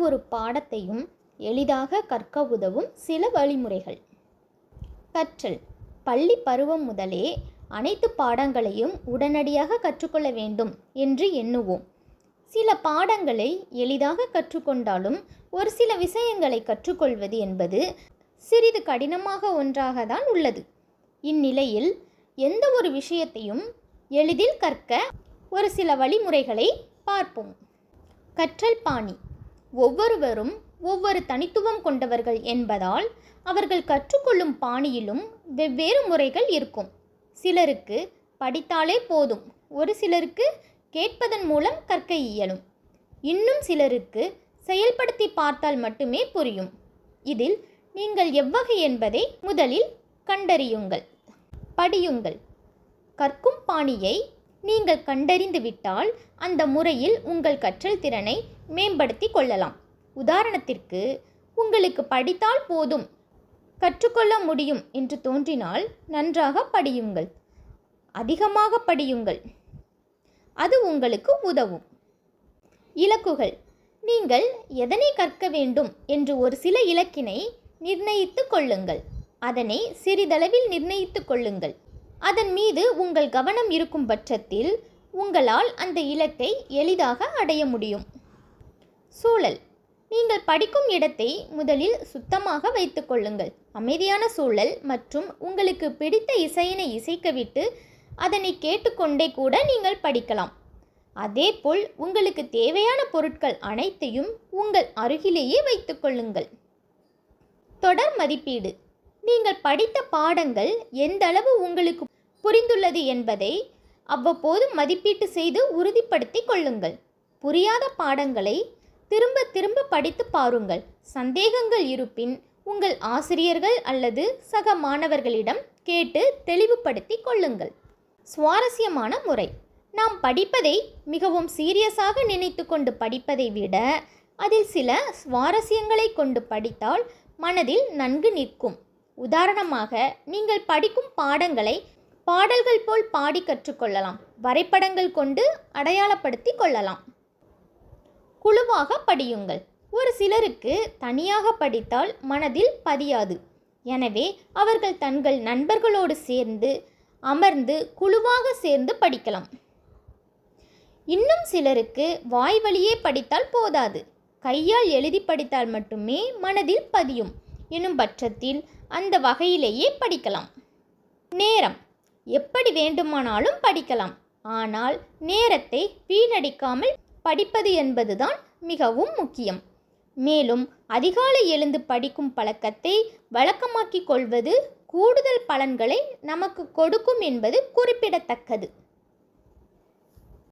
ஒரு பாடத்தையும் எளிதாக கற்க உதவும் சில வழிமுறைகள். கற்றல். பள்ளி பருவம் முதலே அனைத்து பாடங்களையும் உடனடியாக கற்றுக்கொள்ள வேண்டும் என்று எண்ணுவோம். சில பாடங்களை எளிதாக கற்றுக்கொண்டாலும் ஒரு சில விஷயங்களை கற்றுக்கொள்வது என்பது சிறிது கடினமாக ஒன்றாக தான் உள்ளது. இந்நிலையில் எந்த ஒரு விஷயத்தையும் எளிதில் கற்க ஒரு சில வழிமுறைகளை பார்ப்போம். கற்றல் பாணி. ஒவ்வொருவரும் ஒவ்வொரு தனித்துவம் கொண்டவர்கள் என்பதால் அவர்கள் கற்றுக்கொள்ளும் பாணியிலும் வெவ்வேறு முறைகள் இருக்கும். சிலருக்கு படித்தாலே போதும் ஒரு சிலருக்கு கேட்பதன் மூலம் கற்க இயலும். இன்னும் சிலருக்கு செயல்படுத்தி பார்த்தால் மட்டுமே புரியும். இதில் நீங்கள் எவ்வகை என்பதை முதலில் கண்டறியுங்கள். படியுங்கள். கற்கும் பாணியை நீங்கள் கண்டறிந்துவிட்டால் அந்த முறையில் உங்கள் கற்றல் திறனை மேம்படுத்தி கொள்ளலாம். உதாரணத்திற்கு உங்களுக்கு படித்தால் போதும். கற்றுக்கொள்ள முடியும் என்று தோன்றினால் நன்றாக படியுங்கள். அதிகமாக படியுங்கள். அது உங்களுக்கு உதவும். இலக்குகள். நீங்கள் எதனை கற்க வேண்டும் என்று ஒரு சில இலக்கினை நிர்ணயித்து கொள்ளுங்கள். அதனை சிறிதளவில் நிர்ணயித்து கொள்ளுங்கள். அதன் மீது உங்கள் கவனம் இருக்கும் பட்சத்தில் உங்களால் அந்த இலக்கை எளிதாக அடைய முடியும். சூழல். நீங்கள் படிக்கும் இடத்தை முதலில் சுத்தமாக வைத்துக்கொள்ளுங்கள் அமைதியான சூழல் மற்றும் உங்களுக்கு பிடித்த இசையினை இசைக்கவிட்டு அதனை கேட்டுக்கொண்டே கூட நீங்கள் படிக்கலாம். அதேபோல் உங்களுக்கு தேவையான பொருட்கள் அனைத்தையும் உங்கள் அருகிலேயே வைத்துக்கொள்ளுங்கள் தொடர் மதிப்பீடு. நீங்கள் படித்த பாடங்கள் எந்த அளவு உங்களுக்கு புரிந்துள்ளது என்பதை அவ்வப்போது மதிப்பீட்டு செய்து உறுதிப்படுத்திக் கொள்ளுங்கள். புரியாத பாடங்களை திரும்ப திரும்ப படித்து பாருங்கள். சந்தேகங்கள் இருப்பின் உங்கள் ஆசிரியர்கள் அல்லது சக மாணவர்களிடம் கேட்டு தெளிவுபடுத்தி கொள்ளுங்கள். சுவாரஸ்யமான முறை. நாம் படிப்பதை மிகவும் சீரியஸாக நினைத்து கொண்டு படிப்பதை விட அதில் சில சுவாரஸ்யங்களை கொண்டு படித்தால் மனதில் நன்கு நிற்கும். உதாரணமாக நீங்கள் படிக்கும் பாடங்களை பாடல்கள் போல் பாடி கற்றுக்கொள்ளலாம் வரைபடங்கள் கொண்டு அடையாளப்படுத்தி கொள்ளலாம். குழுவாக படியுங்கள். ஒரு சிலருக்கு தனியாக படித்தால் மனதில் பதியாது. எனவே அவர்கள் தங்கள் நண்பர்களோடு சேர்ந்து அமர்ந்து குழுவாக சேர்ந்து படிக்கலாம். இன்னும் சிலருக்கு வாய் வழியே படித்தால் போதாது. கையால் எழுதி படித்தால் மட்டுமே மனதில் பதியும். எனும் பட்சத்தில் அந்த வகையிலேயே படிக்கலாம். நேரம். எப்படி வேண்டுமானாலும் படிக்கலாம். ஆனால் நேரத்தை வீணடிக்காமல் படிப்பது என்பதுதான் மிகவும் முக்கியம். மேலும் அதிகாலை எழுந்து படிக்கும் பழக்கத்தை வழக்கமாக்கிக் கொள்வது கூடுதல் பலன்களை நமக்கு கொடுக்கும் என்பது குறிப்பிடத்தக்கது.